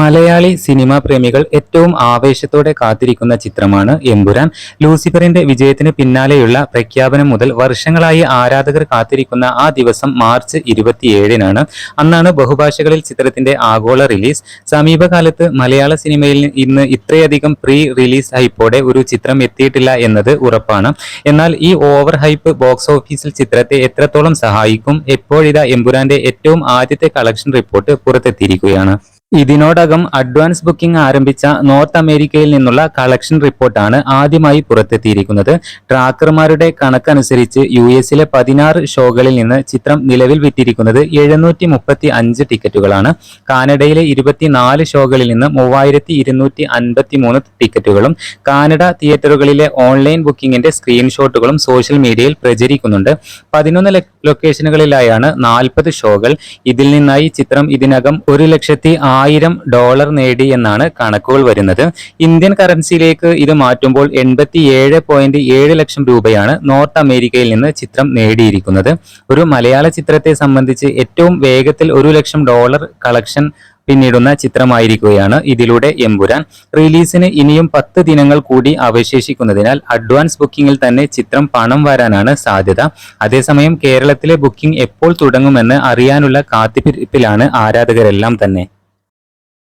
Malayali cinema പ്രേമികൾ ഏറ്റവും ആവേശത്തോടെ കാത്തിരിക്കുന്ന ചിത്രമാണ് എമ്പുരാൻ. ലൂസിഫറിന്റെ വിജയത്തിന് പിന്നാലെയുള്ള പ്രഖ്യാപനം മുതൽ വർഷങ്ങളായി ആരാധകർ കാത്തിരിക്കുന്ന ആ ദിവസം മാർച്ച് ഇരുപത്തിയേഴിനാണ്. അന്നാണ് ബഹുഭാഷകളിൽ ചിത്രത്തിന്റെ ആഗോള റിലീസ്. സമീപകാലത്ത് മലയാള സിനിമയിൽ ഇന്ന് ഇത്രയധികം പ്രീ റിലീസ് ഹൈപ്പോടെ ഒരു ചിത്രം എത്തിയിട്ടില്ല എന്നത് ഉറപ്പാണ്. എന്നാൽ ഈ ഓവർ ഹൈപ്പ് ബോക്സ് ഓഫീസിൽ ചിത്രത്തെ എത്രത്തോളം സഹായിക്കും എപ്പോഴിതാ എമ്പുരാന്റെ ഏറ്റവും ആദ്യത്തെ കളക്ഷൻ റിപ്പോർട്ട് പുറത്തെത്തിയിരിക്കുകയാണ്. ഇതിനോടകം അഡ്വാൻസ് ബുക്കിംഗ് ആരംഭിച്ച നോർത്ത് അമേരിക്കയിൽ നിന്നുള്ള കളക്ഷൻ റിപ്പോർട്ടാണ് ആദ്യമായി പുറത്തെത്തിയിരിക്കുന്നത്. ട്രാക്കർമാരുടെ കണക്കനുസരിച്ച് യു എസിലെ പതിനാറ് ഷോകളിൽ നിന്ന് ചിത്രം നിലവിൽ വിറ്റിരിക്കുന്നത് എഴുന്നൂറ്റി മുപ്പത്തി അഞ്ച് ടിക്കറ്റുകളാണ്. കാനഡയിലെ ഇരുപത്തിനാല് ഷോകളിൽ നിന്ന് മൂവായിരത്തി ഇരുന്നൂറ്റി അൻപത്തി മൂന്ന് ടിക്കറ്റുകളും കാനഡ തിയേറ്ററുകളിലെ ഓൺലൈൻ ബുക്കിംഗിന്റെ സ്ക്രീൻഷോട്ടുകളും സോഷ്യൽ മീഡിയയിൽ പ്രചരിക്കുന്നുണ്ട്. പതിനൊന്ന് ലൊക്കേഷനുകളിലായാണ് നാൽപ്പത് ഷോകൾ. ഇതിൽ നിന്നായി ചിത്രം ഇതിനകം ഒരു ലക്ഷത്തി ആയിരം ഡോളർ നേടി എന്നാണ് കണക്കുകൾ വരുന്നത്. ഇന്ത്യൻ കറൻസിയിലേക്ക് ഇത് മാറ്റുമ്പോൾ എൺപത്തി ഏഴ് പോയിന്റ് ഏഴ് ലക്ഷം രൂപയാണ് നോർത്ത് അമേരിക്കയിൽ നിന്ന് ചിത്രം നേടിയിരിക്കുന്നത്. ഒരു മലയാള ചിത്രത്തെ സംബന്ധിച്ച് ഏറ്റവും വേഗത്തിൽ ഒരു ലക്ഷം ഡോളർ കളക്ഷൻ പിന്നിടുന്ന ചിത്രമായിരിക്കുകയാണ് ഇതിലൂടെ എമ്പുരാൻ. റിലീസിന് ഇനിയും പത്ത് ദിനങ്ങൾ കൂടി അവശേഷിക്കുന്നതിനാൽ അഡ്വാൻസ് ബുക്കിംഗിൽ തന്നെ ചിത്രം പണം വരാനാണ് സാധ്യത. അതേസമയം കേരളത്തിലെ ബുക്കിംഗ് എപ്പോൾ തുടങ്ങുമെന്ന് അറിയാനുള്ള കാത്തിരിപ്പിലാണ് ആരാധകരെല്ലാം തന്നെ.